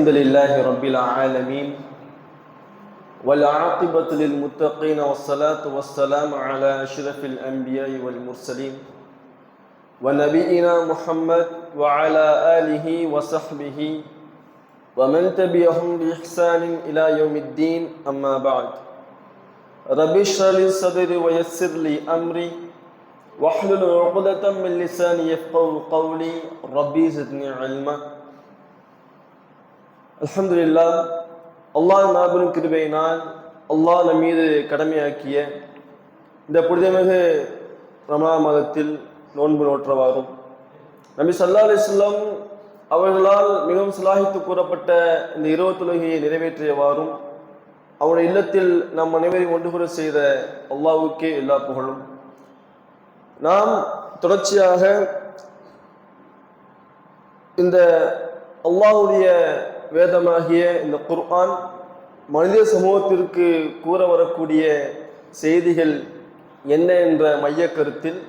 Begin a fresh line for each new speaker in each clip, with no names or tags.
الحمد لله رب العالمين والعاقبة للمتقين والصلاة والسلام على أشرف الأنبياء والمرسلين ونبينا محمد وعلى آله وصحبه ومن تبعهم بإحسان إلى يوم الدين. أما بعد رب اشرح لي صدري ويسر لي أمري واحلل عقدة من لساني يفقه قولي. ربي زدني علما. அலமதுல்லா அல்லாஹ் மாபெரும் கிருபையினால் அல்லாஹ் நம் மீது கடமையாக்கிய இந்த புனிதமிகு ரமணா மாதத்தில் நோன்பு நோற்றவாறும் நபி சல்லா அலிஸ்லாம் அவர்களால் மிகவும் சிலாகித்து கூறப்பட்ட இந்த இருபத்துலகையை நிறைவேற்றியவாறும் அவருடைய இல்லத்தில் நம் அனைவரையும் ஒன்று கூட செய்த அல்லாவுக்கே எல்லா புகழும். நாம் தொடர்ச்சியாக இந்த அல்லாவுடைய வேதமாகிய இந்த குர்ஆன் மனித சமூகத்திற்கு கூற வரக்கூடிய செய்திகள் என்ன என்ற மைய கருத்தில்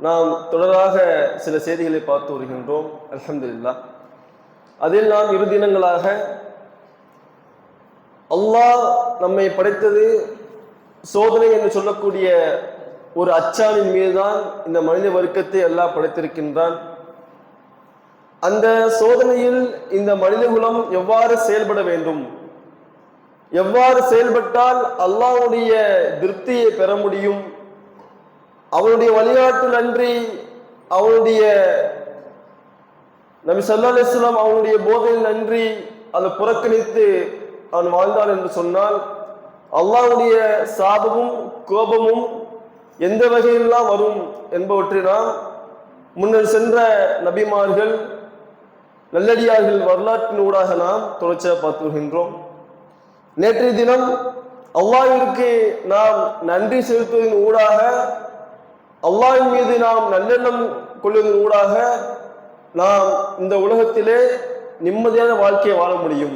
நாம் தொடராக சில செய்திகளை பார்த்து வருகின்றோம். அலமதுல்லா அதில் நாம் இரு தினங்களாக அல்லாஹ் நம்மை படைத்தது சோதனை என்று சொல்லக்கூடிய ஒரு அச்சானின் மீதுதான் இந்த மனித வர்க்கத்தை எல்லாம் படைத்திருக்கின்றான். அந்த சோதனையில் இந்த மனிதகுலம் எவ்வாறு செயல்பட வேண்டும்? எவ்வாறு செயல்பட்டால் அல்லாவுடைய திருப்தியை பெற முடியும்? அவனுடைய வழிகாட்டு நன்றி அவனுடைய நபி சல்லா அலிஸ்லாம் அவனுடைய போதையில் நன்றி அதை புறக்கணித்து அவன் வாழ்ந்தான் என்று சொன்னால் அல்லாவுடைய சாபமும் கோபமும் எந்த வகையிலெல்லாம் வரும் என்பவற்றை நாம் முன்னர் சென்ற நபிமார்கள் நல்லடியார்கள் வரலாற்றினூடாக நாம் தொடர்ச்சியாக பார்த்து வருகின்றோம் நேற்றைய தினம் அல்லாஹிற்கு நாம் நன்றி செலுத்துவதன் ஊடாக அல்லாஹின் மீது நாம் நல்லெண்ணம் கொள்வதன் ஊடாக நாம் இந்த உலகத்திலே நிம்மதியான வாழ்க்கையை வாழ முடியும்.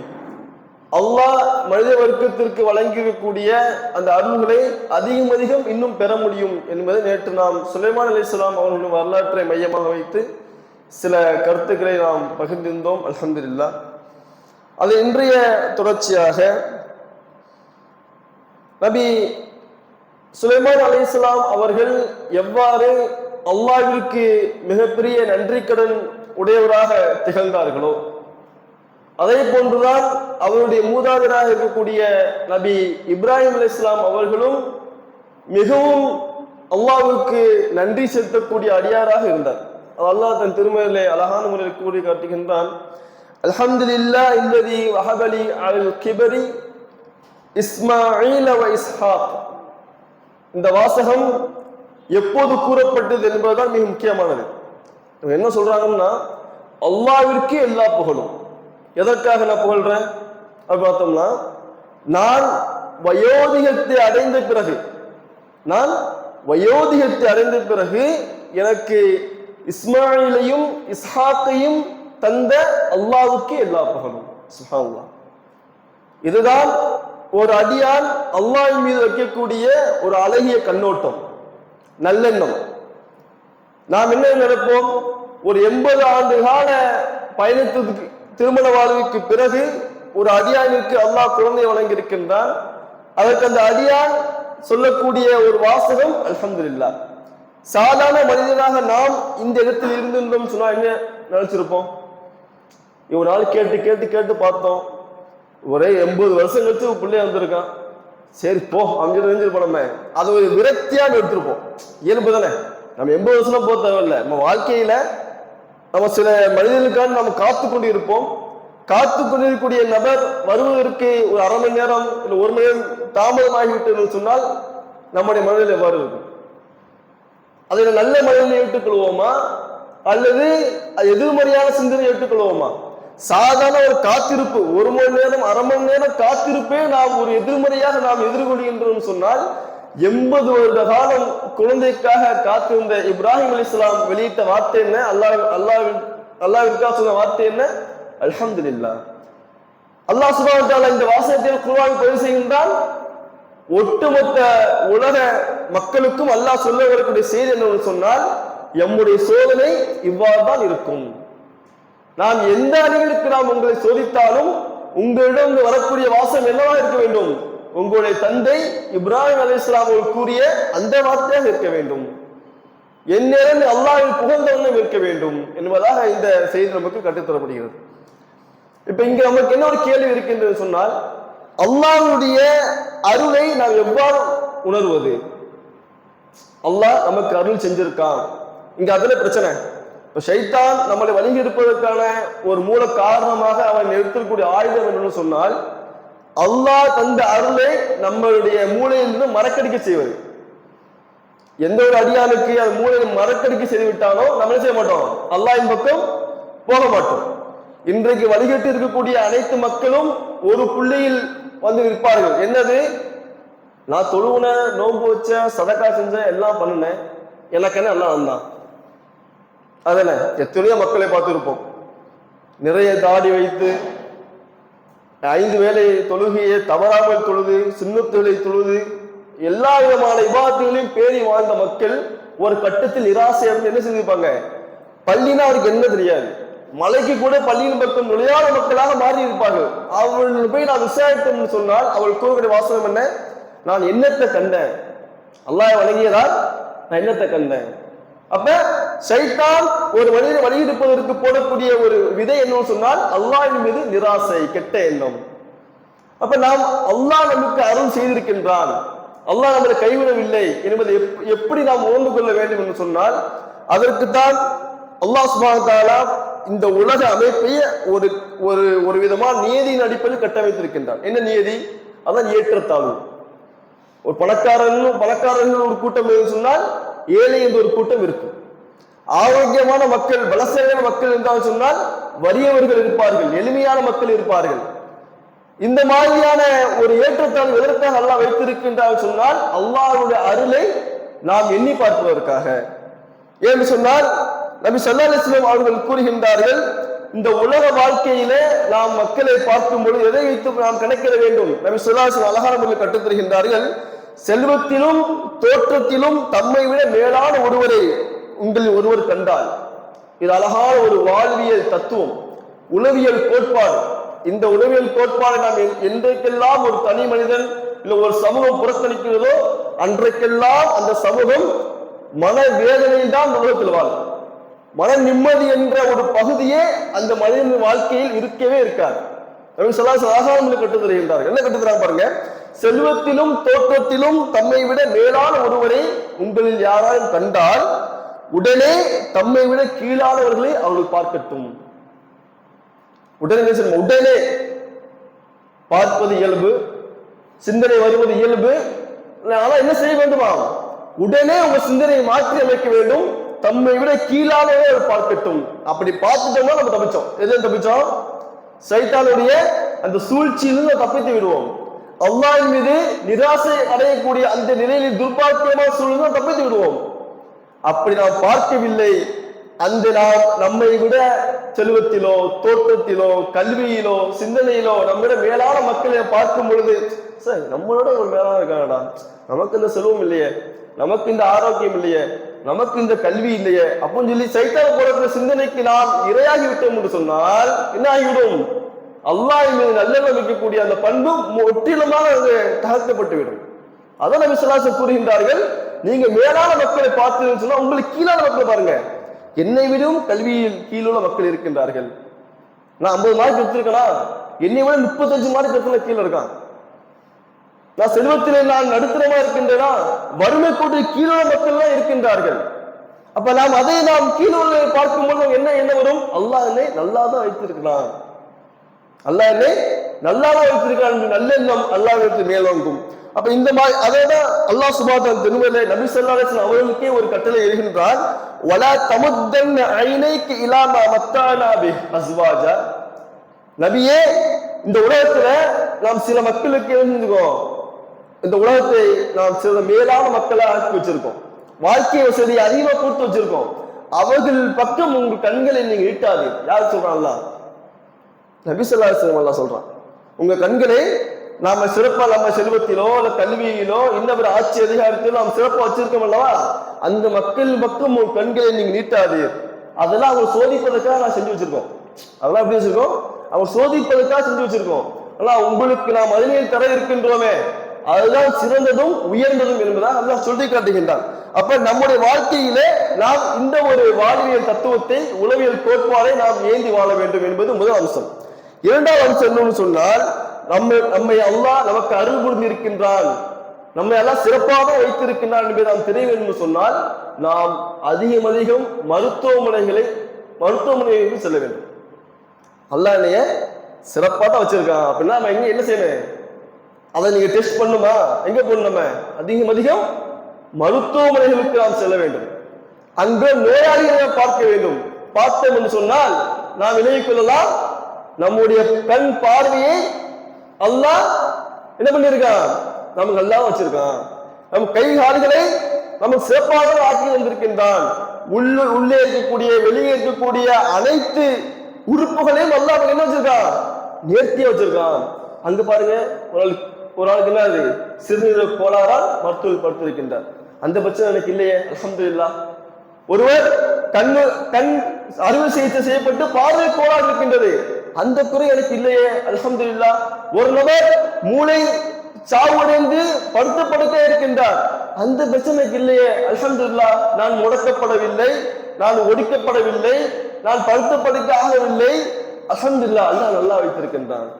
அல்லாஹ் மனித வர்க்கத்திற்கு வழங்கியிருக்கக்கூடிய அந்த அருள்களை அதிகம் அதிகம் இன்னும் பெற முடியும் என்பதை நேற்று நாம் சுலைமான் அலிஸ்லாம் அவர்களுடைய வரலாற்றை மையமாக வைத்து சில கருத்துக்களை நாம் பகிர்ந்திருந்தோம் அல்ஹம்துலில்லா. அது இன்றைய தொடர்ச்சியாக நபி சுலைமான் அலிஸ்லாம் அவர்கள் எவ்வாறு அல்லாவிற்கு மிகப்பெரிய நன்றி கடன் உடையவராக திகழ்ந்தார்களோ அதே போன்றுதான் அவருடைய மூதாதராக இருக்கக்கூடிய நபி இப்ராஹிம் அலி இஸ்லாம் அவர்களும் மிகவும் அல்லாவுக்கு நன்றி செலுத்தக்கூடிய அடியாராக இருந்தார். அல்லாஹ் தன் திருமலையிலே அழகான முறையில் கூறி காட்டுகின்றான் அல்ஹம்துலில்லா இல்லதி வஹபலி அல் கிபரி இஸ்மாயில் வ இஸ்ஹாக். இந்த வாசகம் எப்போது கூறப்பட்டது என்பதுதான் மிக முக்கியமானது. என்ன சொல்றாங்கன்னா அல்லாவிற்கு எல்லா புகழும். எதற்காக நான் புகழ்றேன்? அப்படி பார்த்தோம்னா நான் வயோதிகத்தை அடைந்த பிறகு நான் வயோதிகத்தை அடைந்த பிறகு எனக்கு இஸ்மாயிலையும் இஸ்ஹாக்கையும் தந்த அல்லாவுக்கு எல்லா புகழும். சுஹான்லா இதுதான் ஒரு அடியான் அல்லாஹ் மீது வைக்கக்கூடிய ஒரு அழகிய கண்ணோட்டம் நல்லெண்ணம். நாம் என்ன நினைப்போம்? ஒரு எண்பது ஆண்டு கால பயணத்துக்கு திருமண வாழ்வுக்கு பிறகு ஒரு அடியானிற்கு அல்லாஹ் குழந்தை வழங்கியிருக்கின்றான். அதற்கு அந்த அடியான் சொல்லக்கூடிய ஒரு வாசகம் அல்ஹம்துலில்லா சாதாரண மனிதனாக நாம் இந்த இடத்தில் இருந்திருந்தோம் சொன்னா என்ன நினைச்சிருப்போம்? இவ்வளவு நாள் கேட்டு கேட்டு கேட்டு பார்த்தோம். ஒரே எண்பது வருஷம் கழிச்சு பிள்ளைய வந்திருக்கான் சரி போ அங்கே தெரிஞ்சிருப்போம் நம்ம அது ஒரு விரக்தியாக எடுத்திருப்போம். இயல்பு தானே? நம்ம எண்பது வருஷம் போக தேவையில்லை. நம்ம வாழ்க்கையில நம்ம சில மனிதர்களுக்காக நம்ம காத்து கொண்டு இருப்போம் காத்து கொண்டிருக்கக்கூடிய நபர் வருவதற்கு ஒரு அரை மணி நேரம் இல்லை ஒரு மணி நேரம் தாமதமாகிவிட்டது சொன்னால் நம்முடைய மனதில் எவ்வாறு இருக்கும் அதை நல்ல மனநிலை ஏற்றுக்கொள்வோமா அல்லது எதிர்மறையான சிந்தனை ஏற்றுக்கொள்வோமா சாதாரண ஒரு காத்திருப்பு ஒரு மணி நேரம் அரை மணி நேரம் காத்திருப்பே நாம் ஒரு எதிர்மறையாக நாம் எதிர்கொள்கின்றோம் சொன்னால் எண்பது வருட காலம் குழந்தைக்காக காத்திருந்த இப்ராஹிம் அலி இஸ்லாம் வெளியிட்ட வார்த்தை என்ன? அல்லாஹ் அல்லாஹ் அல்லாஹ்விற்கா சொன்ன வார்த்தை என்ன? அல்ஹம்துலில்லாஹ். அல்லாஹ் சுப்ஹானஹு இந்த வாசகத்தில் குழுவாக பதிவு செய்கின்றான் ஒட்டுமொத்த உலக மக்களுக்கும் அல்லாஹ் சொல்ல வரக்கூடிய செய்தி என்னவென்று சொன்னால் எம்முடைய சோதனை இவ்வாறு தான் இருக்கும். நாம் எந்த அறிவிற்கு நாம் உங்களை சோதித்தாலும் உங்களிடம் வரக்கூடிய வாசம் என்னவா இருக்க வேண்டும்? உங்களுடைய தந்தை இப்ராஹிம் அலி அவர்கள் கூறிய அந்த வார்த்தையாக இருக்க வேண்டும். எந்நேரம் அல்லாஹ்வில் புகழ்ந்தவனும் இருக்க வேண்டும் என்பதாக இந்த செய்தி நமக்கு கற்றுத்தரப்படுகிறது. இப்ப இங்க நமக்கு என்ன ஒரு கேள்வி இருக்கின்றது சொன்னால் அல்லாவுடைய அருளை நாம் எவ்வாறு உணர்வது? அல்லாஹ் நமக்கு அருள் செஞ்சிருக்கான். இங்க அதுல பிரச்சனை. இப்ப சைத்தான் நம்மளை வழங்கி இருப்பதற்கான ஒரு மூல காரணமாக அவன் நிறுத்தக்கூடிய ஆயுதம் என்னன்னு சொன்னால் அல்லாஹ் தந்த அருளை நம்மளுடைய மூளையிலிருந்து மறக்கடிக்க செய்வது. எந்த ஒரு அடியானுக்கு அது மூளையில் மறக்கடிக்க செய்து விட்டானோ நம்ம என்ன செய்ய மாட்டோம்? அல்லாஹ்வின் பக்கம் போக மாட்டோம். இன்றைக்கு வழிகட்டு இருக்கக்கூடிய அனைத்து மக்களும் ஒரு புள்ளியில் வந்து இருப்பார்கள் என்னது? நான் தொழுவுன நோன்பு வச்சேன் சதக்கா செஞ்சேன் எல்லாம் பண்ணினேன். எனக்கு என்ன? எல்லாம் வந்தான் அதானே எத்தனையோ மக்களை பார்த்துருப்போம். நிறைய தாடி வைத்து ஐந்து வேளை தொழுகையை தவறாமல் தொழுது சுண்ணத்துகளை தொழுது எல்லா விதமான விவாதங்களையும் பேணி வாழ்ந்த மக்கள் ஒரு கட்டத்தில் நிராசை அப்படின்னு என்ன செஞ்சிருப்பாங்க? பள்ளினா அவருக்கு என்ன தெரியாது. மலைக்கு கூட பள்ளியின் பக்கம் நுழையாத மக்களாக மாறி இருப்பார்கள் அவள் போய் நான் விசாரித்தோம்னு சொன்னால் அவள் கூறுகிற வாசகம் என்ன? நான் என்னத்தை கண்டேன்? அல்லாஹ் வழங்கியதால் நான் என்னத்தை கண்டேன்? அப்ப சைத்தான் ஒரு மனிதனை வழியிருப்பதற்கு போடக்கூடிய ஒரு விதை என்னன்னு சொன்னால் அல்லாஹின் மீது நிராசை கெட்ட எண்ணம். அப்ப நாம் அல்லாஹ் நமக்கு அருள் செய்திருக்கின்றான். அல்லாஹ் நம்மளை கைவிடவில்லை என்பதை எப்படி நாம் உணர்ந்து கொள்ள வேண்டும் என்று சொன்னால் அதற்குத்தான் அல்லாஹ் சுப்ஹானஹு இந்த உலக அமைப்பை ஒரு ஒரு ஒரு விதமான நியதியின் அடிப்படையில் கட்டமைத்திருக்கின்றான் என்ன நியதி? அதான் ஏற்றத்தாழ்வு. ஒரு பணக்காரன் பணக்காரர்கள் ஒரு கூட்டம் என்று சொன்னால் ஏழை என்று ஒரு கூட்டம் இருக்கும். ஆரோக்கியமான மக்கள் பலசேன மக்கள் என்றால் சொன்னால் வறியவர்கள் இருப்பார்கள் எளிமையான மக்கள் இருப்பார்கள். இந்த மாதிரியான ஒரு ஏற்றத்தாழ்வு எதற்காக அல்லாஹ் வைத்திருக்கின்றால் சொன்னால் அல்லாஹ்வுடைய அருளை நாம் எண்ணி பார்ப்பதற்காக. ஏன்னு சொன்னால் நபி சல்லா அலிஸ்லாம் அவர்கள் கூறுகின்றார்கள் இந்த உலக வாழ்க்கையிலே நாம் மக்களை பார்க்கும் பொழுது எதை வைத்து நாம் கணக்கிட வேண்டும். நபி சொல்லா அலைஹி வஸல்லம் அழகான முறையில் செல்வத்திலும் தோற்றத்திலும் தம்மை விட மேலான ஒருவரை உங்களில் ஒருவர் கண்டால் இது அழகான ஒரு வாழ்வியல் தத்துவம் உளவியல் கோட்பாடு. இந்த உளவியல் கோட்பாடை நாம் என்றைக்கெல்லாம் ஒரு தனி மனிதன் இல்ல ஒரு சமூகம் புறக்கணிக்கிறதோ அன்றைக்கெல்லாம் அந்த சமூகம் மன வேதனையில் தான் உலகத்தில் வாழும். மன நிம்மதி என்ற ஒரு பகுதியே அந்த மனிதன் வாழ்க்கையில் இருக்கவே இருக்காது. நபி ஸல்லல்லாஹு அலைஹி தருகின்றார்கள் என்ன கற்றுத் தராங்க பாருங்க? செல்வத்திலும் தோற்றத்திலும் தம்மை விட மேலான ஒருவரை உங்களில் யாராலும் கண்டால் உடனே தம்மை விட கீழானவர்களை அவர்கள் பார்க்கட்டும். உடனே உடனே பார்ப்பது இயல்பு சிந்தனை வருவது இயல்பு. ஆனா என்ன செய்ய வேண்டுமா உடனே உங்க சிந்தனையை மாற்றி அமைக்க வேண்டும். தம்மை விட கீழானவே அவர் பார்க்கட்டும் அப்படி பார்த்துட்டோம்னா நம்ம தப்பிச்சோம். எதுல தப்பிச்சோம்? சைத்தானுடைய அந்த சூழ்ச்சியிலிருந்து தப்பித்து விடுவோம். அல்லாஹின் மீது நிராசை அடையக்கூடிய அந்த நிலையில் துர்பாக்கியமான சூழ்நிலை தப்பித்து விடுவோம். அப்படி நாம் பார்க்கவில்லை. அந்த நாம் நம்மை விட செல்வத்திலோ தோற்றத்திலோ கல்வியிலோ சிந்தனையிலோ நம்மிட மேலான மக்களை பார்க்கும் பொழுது சார் நம்மளோட ஒரு மேலான இருக்காங்கடா நமக்கு இந்த செல்வம் இல்லையே. நமக்கு இந்த ஆரோக்கியம் இல்லையே. நமக்கு இந்த கல்வி இல்லையே. அப்படின்னு சொல்லி சைத்தான போடக்கூடிய சிந்தனைக்கு நாம் இரையாகி விட்டோம் என்று சொன்னால் என்ன ஆகிவிடும்? அல்லாஹ் மீது நல்லெண்ணம் வைக்கக்கூடிய அந்த பண்பு முற்றிலுமாக அது தகர்க்கப்பட்டு விடும் அதான் நபி கூறுகின்றார்கள் நீங்க மேலான மக்களை பார்த்தீங்கன்னு சொன்னா உங்களுக்கு கீழான மக்களை பாருங்க. என்னை விடவும் கல்வியில் கீழுள்ள மக்கள் இருக்கின்றார்கள். நான் ஐம்பது மார்க் எடுத்திருக்கேனா? என்னை விட முப்பத்தஞ்சு மார்க் எடுத்துல கீழே இருக்கான். நான் செல்வத்திலே நான் நடுத்தரமா இருக்கின்றேனா? வறுமை கோட்டு கீழே மக்கள் தான் இருக்கின்றார்கள். அப்ப நாம் அதை நாம் கீழுள்ள பார்க்கும்போது என்ன என்ன வரும்? அல்லாஹ் என்னை நல்லா தான் வைத்திருக்கிறான். அல்லாஹ் என்னை நல்லாதான் வைத்திருக்கிறான் என்று நல்லெண்ணம் அல்லாஹ்விற்கு மேலோங்கும் அப்ப இந்த மாதிரி அதே தான் அல்லாஹ் சுபாதன் திருமலை நபி சொல்லாசன் அவர்களுக்கே ஒரு கட்டளை எழுகின்றார். வலா தமுத்தன் ஐனைக்கு இலாமா மத்தானாபி அஸ்வாஜா. நபியே இந்த உலகத்துல நாம் சில மக்களுக்கு இருந்துக்கோம் இந்த உலகத்தை நாம் சில மேலான மக்களை ஆக்கி வச்சிருக்கோம். வாழ்க்கை வசதி அதிகமாக கொடுத்து வச்சிருக்கோம். அவர்கள் பக்கம் உங்கள் கண்களை நீங்க ஈட்டாது யார் சொல்றான் நபிசல்லா நபி ஸல்லல்லாஹு அலைஹி சொல்றான். உங்க கண்களை நாம சிறப்பா நம்ம செல்வத்திலோ இல்ல கல்வியிலோ இன்னொரு ஆட்சி அதிகாரத்திலோ நாம் சிறப்பா வச்சிருக்கோம் அல்லவா? அந்த மக்கள் பக்கம் உங்க கண்களை நீங்க நீட்டாது அதெல்லாம் அவங்க சோதிப்பதற்காக நான் செஞ்சு வச்சிருக்கோம். அதெல்லாம் எப்படி வச்சிருக்கோம்? அவங்க சோதிப்பதற்காக செஞ்சு வச்சிருக்கோம். ஆனால் உங்களுக்கு நாம் மதினியில் தர இருக்கின்றோமே. அதுதான் சிறந்ததும் உயர்ந்ததும் என்பதாக அல்லாஹ் சொல்லி காட்டுகின்றான் அப்ப நம்முடைய வாழ்க்கையிலே நாம் இந்த ஒரு வாழ்வியல் தத்துவத்தை உளவியல் கோட்பாடை நாம் ஏந்தி வாழ வேண்டும் என்பது முதல் அம்சம். இரண்டாவது அம்சம் என்னன்னு சொன்னால் நம்ம நம்மை அல்லாஹ் நமக்கு அருள் புரிந்திருக்கின்றான். நம்மை எல்லாம் சிறப்பாக வைத்திருக்கின்றான் என்பதை நாம் தெரிய வேண்டும் சொன்னால் நாம் அதிகம் அதிகம் மருத்துவமனைகளை மருத்துவமனைகளுக்கு செல்ல வேண்டும். அல்லாஹ் சிறப்பாக தான் வச்சிருக்கான். அப்படின்னா நம்ம எங்க என்ன செய்யணும்? அதை நீங்க டெஸ்ட் பண்ணுமா? எங்க போகணும் அதிகம் அதிகம் மருத்துவமனைகளுக்கு நாம் செல்ல வேண்டும். அங்கு நோயாளிகளை பார்க்க வேண்டும். பார்த்தோம் என்று சொன்னால் நாம் விலகிக் கொள்ளலாம். நம்முடைய கண் பார்வையை அல்லாஹ் என்ன பண்ணியிருக்கான்? நமக்கு நல்லா வச்சிருக்கான். நம் கை கால்களை நமக்கு சிறப்பாக ஆக்கி வந்திருக்கின்றான் உள்ள உள்ளே இருக்கக்கூடிய வெளியே இருக்கக்கூடிய அனைத்து உறுப்புகளையும் அல்லாஹ் என்ன வச்சிருக்கான்? நேர்த்தியா வச்சிருக்கான். அங்க பாருங்க ஒரு ஒரு ஆளுக்கு என்ன அது? சிறுநீரக கோளாறால் மருத்துவர் படுத்திருக்கின்றார். அந்த பிரச்சனை எனக்கு இல்லையே அல்ஹம்துலில்லாஹ் ஒருவர் கண் கண் அறுவை சிகிச்சை செய்யப்பட்டு பார்வை கோளாறு இருக்கின்றது. அந்த குறை எனக்கு இல்லையே அல்ஹம்துலில்லாஹ் ஒரு நபர் மூளை சாவடைந்து படுத்த படுக்க இருக்கின்றார். அந்த பிரச்சனைக்கு இல்லையே அல்ஹம்துலில்லாஹ் நான் முடக்கப்படவில்லை நான் ஒடுக்கப்படவில்லை நான் படுத்த படுக்க ஆகவில்லை அல்ஹம்துலில்லாஹ் அல்லா நல்லா வைத்திருக்கின்றான்.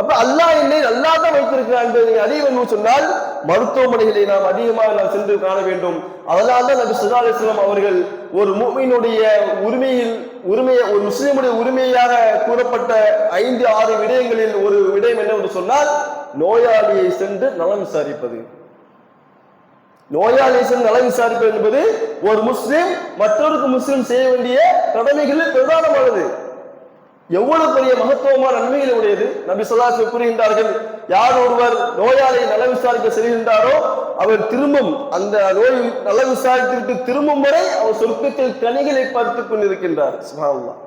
அப்ப அல்லாஹ் என்னை நல்லா தான் வைத்திருக்கிறான் என்று நீங்க வேண்டும் சொன்னால் மருத்துவமனைகளை நாம் அதிகமாக நாம் சென்று காண வேண்டும். அதனால் தான் நபி சுல்லா அலிஸ்லாம் அவர்கள் ஒரு மூமியினுடைய உரிமையில் உரிமையை ஒரு முஸ்லீமுடைய உரிமையாக கூறப்பட்ட ஐந்து ஆறு விடயங்களில் ஒரு விடயம் என்னவென்று சொன்னால் நோயாளியை சென்று நலம் விசாரிப்பது. நோயாளியை சென்று நலம் விசாரிப்பது என்பது ஒரு முஸ்லீம் மற்றொருக்கு முஸ்லீம் செய்ய வேண்டிய கடமைகளில் பிரதானமானது. எவ்வளவு பெரிய மகத்துவமான நன்மைகள் உடையது நபி சொல்லாசு கூறுகின்றார்கள் யார் ஒருவர் நோயாளி நல விசாரிக்க செல்கின்றாரோ அவர் திரும்பும் அந்த நோய் நல விசாரித்துவிட்டு திரும்பும் வரை அவர் சொர்க்கத்தில் கனிகளை பார்த்துக் கொண்டிருக்கின்றார் சுப்ஹானல்லாஹ்.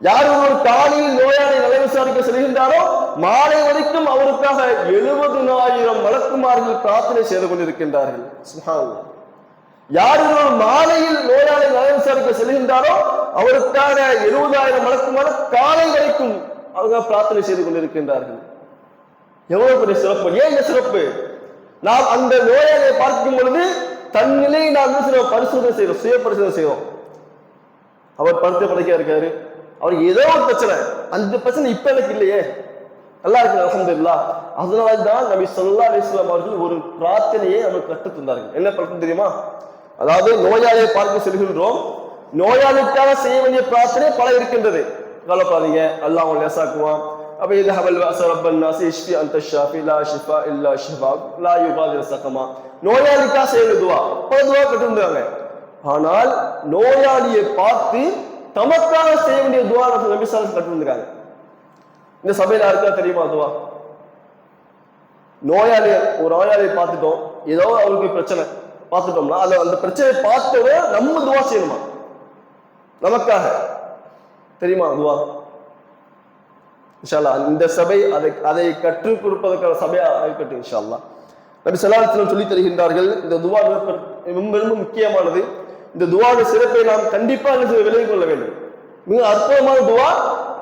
யார் ஒருவர் காலையில் நோயாளி நல விசாரிக்க செல்கின்றாரோ மாலை வரைக்கும் அவருக்காக எழுபதுனாயிரம் வழக்குமார்கள் பிரார்த்தனை செய்து கொண்டிருக்கின்றார்கள் சுப்ஹானல்லாஹ். யார் ஒருவர் மாலையில் நோயாளி நல விசாரிக்க செல்கின்றாரோ அவருக்காக எழுபதாயிரம் வழக்குமாறு காலை வரைக்கும் அவங்க பிரார்த்தனை செய்து கொண்டிருக்கின்றார்கள். எவ்வளவு பெரிய சிறப்பு? ஏன் இந்த சிறப்பு? நாம் அந்த நோயாளியை பார்க்கும் பொழுது தன் நாம் என்ன பரிசோதனை செய்வோம். சுய பரிசோதனை செய்வோம். அவர் படுத்த படைக்கா இருக்காரு. அவர் ஏதோ ஒரு பிரச்சனை. அந்த பிரச்சனை இப்ப எனக்கு இல்லையே. நல்லா இருக்கு அலமதுல்லா அதனால தான் நபி சொல்லா அலிஸ்லாம் அவர்கள் ஒரு பிரார்த்தனையை நமக்கு கற்று தந்தார்கள். என்ன பிரார்த்தனை தெரியுமா? அதாவது நோயாளியை பார்க்க செல்கின்றோம். நோயாளிக்காக செய்ய வேண்டிய பிரார்த்தனை பல இருக்கின்றது. கவலைப்பாதீங்க அல்லாஹ் உங்களை லேசாக்குவான் அப்ப இது ஹவல் ரப்பன் நாசி இஷ்பி அந்த ஷாஃபி லா ஷிஃபா இல்லா ஷிஃபா லா யுபாதிர சகமா. நோயாளிக்காக செய்ய வேண்டிய துவா. பல துவா கட்டிருந்தாங்க. ஆனால் நோயாளியை பார்த்து தமக்காக செய்ய வேண்டிய துவா நபி சாலஸ் இந்த சபையில யாருக்கா தெரியுமா துவா? நோயாளி ஒரு நோயாளியை பார்த்துட்டோம். ஏதோ அவருக்கு பிரச்சனை. பார்த்துட்டோம்னா அது அந்த பிரச்சனையை பார்த்தவங்க நம்ம துவா செய்யணுமா? நமக்காக. தெரியுமா துவா இன்ஷால்லா இந்த சபை அதை அதை கற்றுக் கொடுப்பதற்கான சபையா இருக்கட்டும் இன்ஷால்லா நபி சலாத்திலும் சொல்லி தருகின்றார்கள் இந்த துவா ரொம்ப ரொம்ப முக்கியமானது. இந்த துவாட சிறப்பை நாம் கண்டிப்பா என்ன விலகிக் கொள்ள வேண்டும். மிக அற்புதமான துவா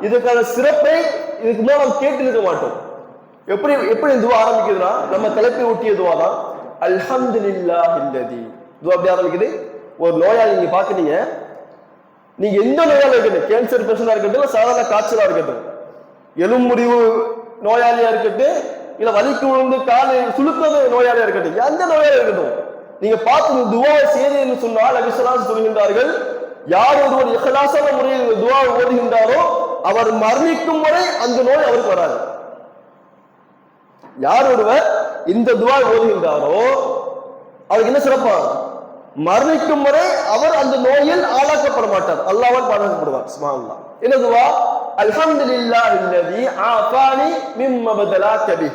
இதுக்கான சிறப்பை இதுக்கு நாம் கேட்டு இருக்க மாட்டோம். எப்படி எப்படி இந்த துவா ஆரம்பிக்குதுன்னா நம்ம தலைப்பை ஒட்டிய துவா தான் அல்ஹம்துலில்லாஹ் இல்லதி துவா அப்படி ஆரம்பிக்குது? ஒரு நோயாளி நீங்க பாக்குறீங்க நீங்க எந்த நோயாளி இருக்கட்டும் கேன்சர் பேஷண்டா இருக்கட்டும் இல்ல சாதாரண காய்ச்சலா இருக்கட்டும் எலும்புரிவு நோயாளியா இருக்கட்டும் இல்ல வலிக்கு விழுந்து காலை சுழுத்தது நோயாளியா இருக்கட்டும் எந்த நோயாளியா இருக்கட்டும் நீங்க பார்த்து துவா செய்து என்று சொன்னால் அபிசலாஸ் சொல்கின்றார்கள் யார் ஒருவர் இஹலாசான முறையில் இந்த துவாவை ஓதுகின்றாரோ அவர் மரணிக்கும் வரை அந்த நோய் அவருக்கு வராது. யார் ஒருவர் இந்த துவா ஓதுகின்றாரோ அவருக்கு என்ன சிறப்பாகும் மரணிக்கும் வரை அவர் அந்த நோயில் ஆளாக்கப்பட மாட்டார். அல்லாவால் பாதுகாக்கப்படுவார். சுமால்லா என்ன துவா? அல்ஹம்துலில்லாஹ் இல்லதி ஆஃபானி மிம்ம பதலாக கபி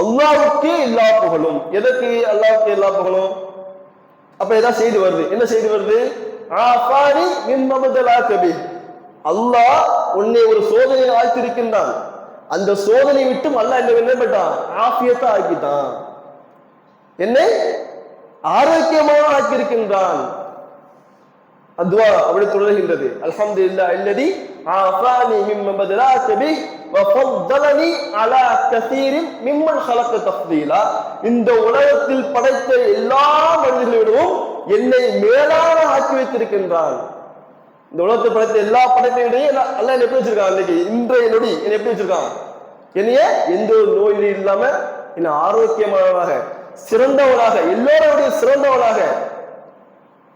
அல்லாஹ்வுக்கு எல்லா புகழும். எதற்கு அல்லாவுக்கு எல்லா புகழும்? அப்ப ஏதாவது செய்தி வருது. என்ன செய்தி வருது? ஆஃபானி மிம்ம பதலாக கபி அல்லாஹ் உன்னை ஒரு சோதனையில் ஆழ்த்திருக்கின்றான் அந்த சோதனை விட்டும் அல்லாஹ் என்ன என்ன பண்ணிட்டான் ஆஃபியத்தா ஆக்கிட்டான். என்னை? ஆரோக்கியமாக ஆக்கியிருக்கின்றான் அதுவா அப்படி தொடர்கின்றது அல்ஹம்து இல்லா இல்லதி ஆஃபானி மிம்ம பதிலா செபி வஃபத்தலனி அலா கசீரின் மிம்மன் ஹலக்க தஃபீலா இந்த உலகத்தில் படைத்த எல்லா மனிதர்களிடமும் என்னை மேலான ஆக்கி வைத்திருக்கின்றான். இந்த உலகத்தில் படைத்த எல்லா படைப்பையும் அல்ல என்ன எப்படி வச்சிருக்கான் இன்னைக்கு இன்றைய நொடி என்ன எப்படி வச்சிருக்கான்? என்னைய எந்த ஒரு நோயும் இல்லாம என்ன ஆரோக்கியமானதாக சிறந்தவனாக எல்லோருடைய சிறந்தவனாக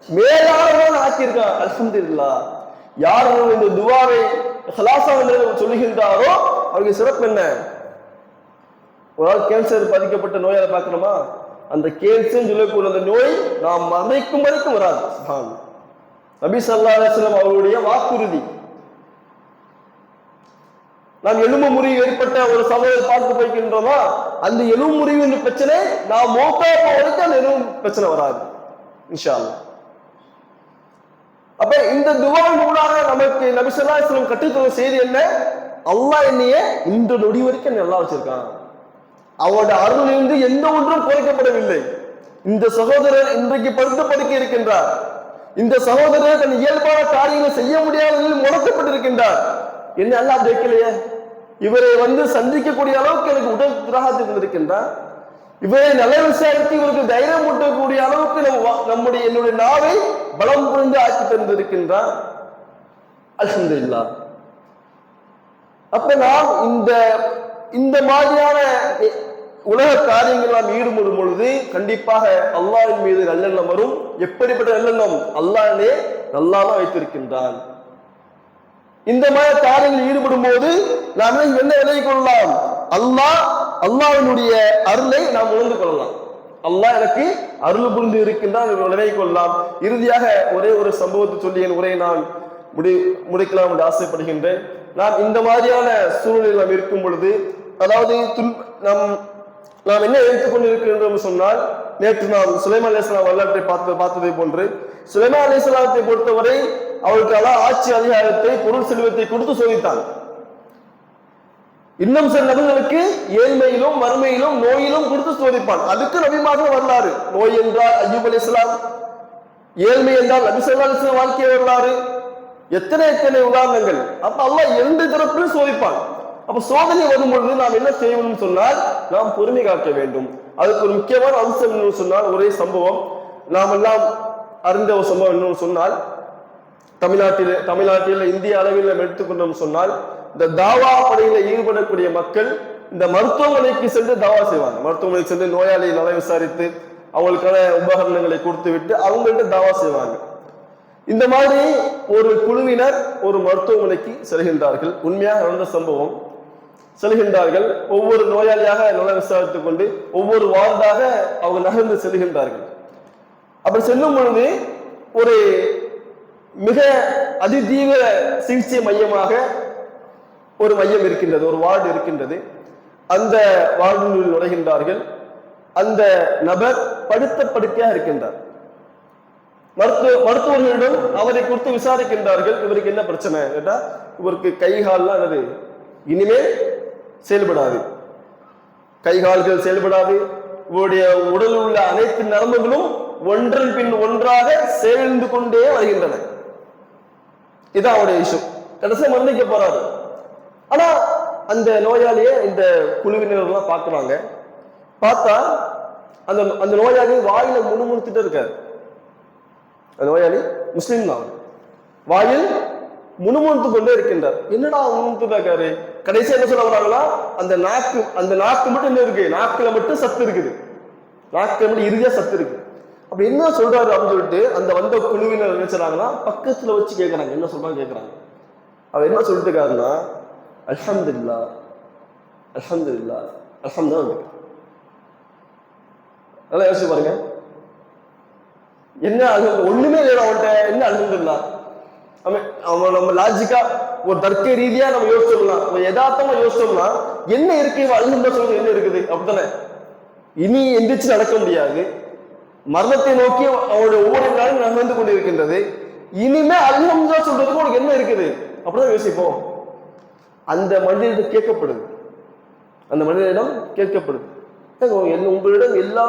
மேலானவன் ஆக்கியிருக்கான் அல்ஹம்துல்லா யார் இந்த துவாவை ஹலாசா சொல்லுகின்றாரோ அவருக்கு சிறப்பு என்ன? ஒரு ஆள் கேன்சர் பாதிக்கப்பட்ட நோயால பார்க்கணுமா? அந்த கேன்சர் சொல்லக்கூடிய அந்த நோய் நாம் மறைக்கும் வரைக்கும் வராது. நபி சல்லா அலுவலம் அவருடைய வாக்குறுதி. நாம் எலும்பு முறிவு ஏற்பட்ட ஒரு சபையை பார்த்து போய்க்கின்றோமா? அந்த எலும்பு முறிவு பிரச்சனை நான் மோட்டா போவதற்கு அந்த எலும்பு பிரச்சனை வராது. இன்ஷா அப்ப இந்த துவாவின் மூலாக நமக்கு நபி ஸல்லல்லாஹு அலைஹி கற்றுத்தர செய்தி என்ன? அல்லாஹ் என்னைய இந்த நொடி வரைக்கும் நல்லா வச்சிருக்கான். அவனோட அருளிலிருந்து எந்த ஒன்றும் குறைக்கப்படவில்லை. இந்த சகோதரர் இன்றைக்கு படுத்து படுக்க இருக்கின்றார். இந்த சகோதரர் தன் இயல்பான காரியங்களை செய்ய முடியாத முடக்கப்பட்டிருக்கின்றார். என்ன அல்லாஹ் வைக்கலையே இவரை வந்து சந்திக்கக்கூடிய அளவுக்கு எனக்கு உடல் திராகத்தில் இருக்கின்றார் இவரை நல்ல விசாரித்து இவருக்கு தைரியம் ஊட்டக்கூடிய அளவுக்கு நம்ம நம்முடைய என்னுடைய நாவை பலம் புரிந்து ஆக்கி தந்திருக்கின்றார் இல்லா அப்ப நாம் இந்த இந்த மாதிரியான உலக காரியங்கள் நாம் ஈடுபடும் பொழுது கண்டிப்பாக அல்லாவின் மீது நல்லெண்ணம் வரும். எப்படிப்பட்ட நல்லெண்ணம்? அல்லாஹ்வே நல்லாதான் வைத்திருக்கின்றான். இந்த மாதிரி காரியங்களில் ஈடுபடும் போது நாம் என்ன விலை கொள்ளலாம்? அல்லாஹ் அல்லாவினுடைய அருளை நாம் உணர்ந்து கொள்ளலாம். அல்லாஹ் எனக்கு அருள் புரிந்து இருக்கின்றான் விலை கொள்ளலாம். இறுதியாக ஒரே ஒரு சம்பவத்தை சொல்லி என் உரையை நான் முடி முடிக்கலாம் என்று ஆசைப்படுகின்றேன். நாம் இந்த மாதிரியான சூழ்நிலையில் நாம் இருக்கும் பொழுது அதாவது துன்- நாம் நாம் என்ன எடுத்துக் கொண்டிருக்கின்றோம் சொன்னால் நேற்று நாம் சுலைமா அலிஸ்லாம் வரலாற்றை பார்த்து பார்த்ததை போன்று சுலைமா அலிஸ்லாத்தை பொறுத்தவரை அவளுக்கு அதான் ஆட்சி அதிகாரத்தை பொருள் செல்வத்தை கொடுத்து சோதித்தாங்க இன்னும் சில நபர்களுக்கு ஏழ்மையிலும் வறுமையிலும் நோயிலும் கொடுத்து சோதிப்பான் அதுக்கு நபிமாக வரலாறு. நோய் என்றால் அய்யூப் அலி இஸ்லாம். ஏழ்மை என்றால் நபி சொல்லா அலிஸ்லாம் வாழ்க்கை வரலாறு. எத்தனை எத்தனை உதாரணங்கள். அப்ப அல்லாஹ் எந்த தரப்பிலும் சோதிப்பான். அப்ப சோதனை வரும் பொழுது நாம் என்ன செய்யணும்னு சொன்னால் நாம் பொறுமை காக்க வேண்டும். அதுக்கு ஒரு முக்கியமான அம்சம் என்னன்னு சொன்னால் ஒரே சம்பவம். நாம் எல்லாம் அறிந்த ஒரு சம்பவம் என்னன்னு சொன்னால் தமிழ்நாட்டில் தமிழ்நாட்டில் இந்திய அளவில் நாம் எடுத்துக்கொண்டோம் சொன்னால் இந்த தாவா படையில ஈடுபடக்கூடிய மக்கள் இந்த மருத்துவமனைக்கு சென்று தாவா செய்வாங்க. மருத்துவமனைக்கு சென்று நோயாளியை நல விசாரித்து அவங்களுக்கான உபகரணங்களை கொடுத்து விட்டு அவங்கள்ட்ட தாவா செய்வாங்க. இந்த மாதிரி ஒரு குழுவினர் ஒரு மருத்துவமனைக்கு செல்கின்றார்கள். உண்மையாக நடந்த சம்பவம்? செல்கின்றார்கள். ஒவ்வொரு நோயாளியாக நல விசாரித்துக் கொண்டு ஒவ்வொரு வார்டாக அவங்க நகர்ந்து செல்கின்றார்கள். அப்படி செல்லும் பொழுது ஒரு மிக அதிதீவிர சிகிச்சை மையமாக ஒரு மையம் இருக்கின்றது ஒரு வார்டு இருக்கின்றது. அந்த வார்டினுள் நுழைகின்றார்கள். அந்த நபர் படுத்த படுக்கையாக இருக்கின்றார். மருத்துவ மருத்துவர்களிடம் அவரை குறித்து விசாரிக்கின்றார்கள். இவருக்கு என்ன பிரச்சனை கேட்டால் இவருக்கு கை கால்லாம் என்னது? இனிமேல் செயல்படாது. கை கால்கள் செயல்படாது. இவருடைய உடலில் உள்ள அனைத்து நரம்புகளும் ஒன்றன் பின் ஒன்றாக சேர்ந்து கொண்டே வருகின்றன. இதான் அவருடைய இஷ்யூ கடைசியாக மன்னிக்க போறாரு. ஆனா அந்த நோயாளியை இந்த குழுவினர்கள்லாம் பார்க்குறாங்க. பார்த்தா அந்த அந்த நோயாளி வாயில முணுமுணுத்துட்டு இருக்காரு. அந்த நோயாளி முஸ்லீம் தான். வாயில் முணுமுணுத்து கொண்டே இருக்கின்றார். என்னடா முணுமுணுத்து இருக்காரு கடைசி என்ன சொல்ல வராங்களா அந்த நாக்கு அந்த நாக்கு மட்டும் என்ன இருக்கு? நாக்குல மட்டும் சத்து இருக்குது. நாக்குல மட்டும் இறுதியா சத்து இருக்கு. அப்ப என்ன சொல்றாரு அப்படின்னு சொல்லிட்டு அந்த வந்த குழுவினர் நினைச்சாங்கன்னா பக்கத்துல வச்சு கேட்கறாங்க என்ன சொல்றாங்க கேட்கறாங்க அவர் என்ன சொல்லிட்டு இருக்காருன்னா அல்ஹம்துலில்லா அல்ஹம்துலில்லா அல்ஹம்துலில்லா நல்லா யோசிச்சு பாருங்க. என்ன அது ஒண்ணுமே இல்லை அவன்கிட்ட. என்ன அல்ஹம்துலில்லா அவன் அவன் நம்ம லாஜிக்கா ஒரு தர்க்க ரீதியா நம்ம யோசிச்சோம்னா ஒரு யதார்த்தமா யோசிச்சோம்னா என்ன இருக்கு? இவன் அல்ஹம்துலில்லா சொல்றது என்ன இருக்குது? அப்படித்தானே? இனி எந்திரிச்சு நடக்க முடியாது. மரணத்தை நோக்கி அவருடைய ஒவ்வொரு நாளும் நகர்ந்து கொண்டிருக்கின்றது. இனிமே அல்ஹம்துலில்லா சொல்றதுக்கு உனக்கு என்ன இருக்குது? அப்படிதான் யோசிப்போம். அந்த மனிதனிடம் கேட்கப்படுது. அந்த மனிதனிடம் கேட்கப்படுது. உங்களிடம் எல்லா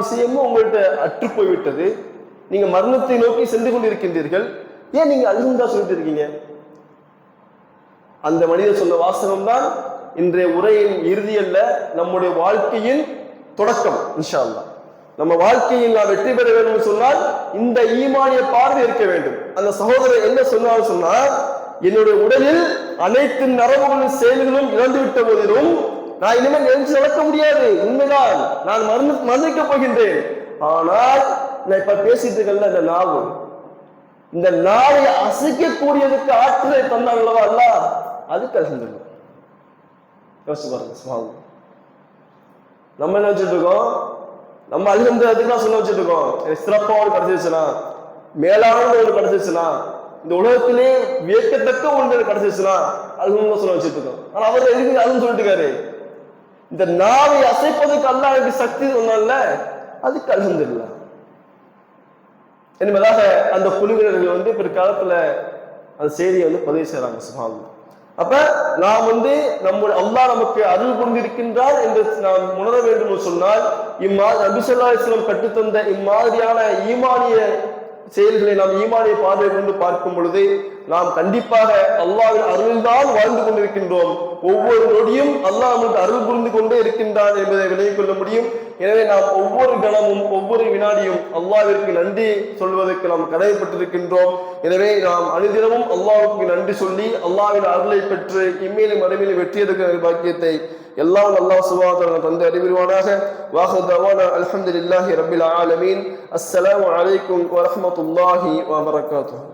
விஷயமும் உங்கள்கிட்ட அற்று போய்விட்டது. நீங்க மரணத்தை நோக்கி சென்று கொண்டிருக்கின்றீர்கள். ஏன் நீங்க அல்ஹம்துலில்லாஹ் சொல்லிட்டு இருக்கீங்க? அந்த மனிதர் சொன்ன வாசகம் தான் இன்றைய உரையின் இறுதி அல்ல நம்முடைய வாழ்க்கையின் தொடக்கம் இன்ஷா அல்லாஹ். நம்ம வாழ்க்கையில் நாம் வெற்றி பெற வேண்டும் சொன்னால் இந்த ஈமானிய பார்வை இருக்க வேண்டும். அந்த சகோதரர் என்ன சொன்னார் சொன்னால் என்னுடைய உடலில் அனைத்து நரம்புகளும் செயல்களும் இழந்து விட்ட போதிலும் நான் இனிமேல் எழுந்து நடக்க முடியாது. உண்மைதான் நான் மருந்து மரணிக்கப் போகின்றேன். ஆனால் நான் இப்ப பேசிட்டு இருக்கல இந்த நாவு. இந்த நாவை அசைக்கக்கூடியதுக்கு ஆற்றலை தந்தாங்களவா அல்ல? அதுக்கு அல்ஹம்துலில்லாஹ் யோசிச்சு பாருங்க நம்ம என்ன வச்சுட்டு இருக்கோம்? நம்ம அது வந்து தான் சொல்ல வச்சுட்டு இருக்கோம் எனக்கு சிறப்பாக ஒன்று கிடைச்சிருச்சுன்னா மேலானது ஒன்று கிடைச்சிருச்சுன்னா இந்த உலகத்திலே வியக்கத்தக்க ஒன்று எனக்கு அது அல்ஹம்து சொல்ல வச்சுட்டு இருக்கோம் அவர் எதுக்கு அதுன்னு சொல்லிட்டு இருக்காரு. இந்த நாவை அசைப்பதற்கு அல்ல எனக்கு சக்தி சொன்னால அதுக்கு அல்ஹம்துலில்லாஹ். என்பதாக அந்த குழுவினர்கள் வந்து பிற்காலத்துல அந்த செய்தியை வந்து பதிவு செய்யறாங்க சுபாவம் அப்ப நாம் வந்து நம்முடைய அல்லாஹ் நமக்கு அருள் கொண்டிருக்கின்றார் என்று நாம் உணர வேண்டும் என்று சொன்னால் இம்மா நபிசல்லா இஸ்லாம் கற்றுத்தந்த இம்மாதிரியான ஈமானிய செயல்களை நாம் ஈமானிய பார்வை கொண்டு பார்க்கும் பொழுது நாம் கண்டிப்பாக அல்லாவின் அருள்தான் வாழ்ந்து கொண்டிருக்கின்றோம். ஒவ்வொரு நொடியும் அல்லாஹ் நமக்கு அருள் புரிந்து கொண்டே இருக்கின்றான் என்பதை விளங்கிக் கொள்ள முடியும். எனவே நாம் ஒவ்வொரு கணமும் ஒவ்வொரு வினாடியும் அல்லாவிற்கு நன்றி சொல்வதற்கு நாம் கடமைப்பட்டிருக்கின்றோம். எனவே நாம் அனுதினமும் அல்லாவுக்கு நன்றி சொல்லி அல்லாவின் அருளை பெற்று இம்மையிலும் மறுமையிலும் வெற்றியெடுக்கிற பாக்கியத்தை எல்லாம் அல்லாஹ் சுபாதன தந்து அறிவிடுவானாக வாஹு தவானா அல்ஹம்துலில்லாஹி ரப்பில் ஆலமீன் அஸ்ஸலாமு அலைக்கும் வரஹ்மத்துல்லாஹி வபரகாத்துஹு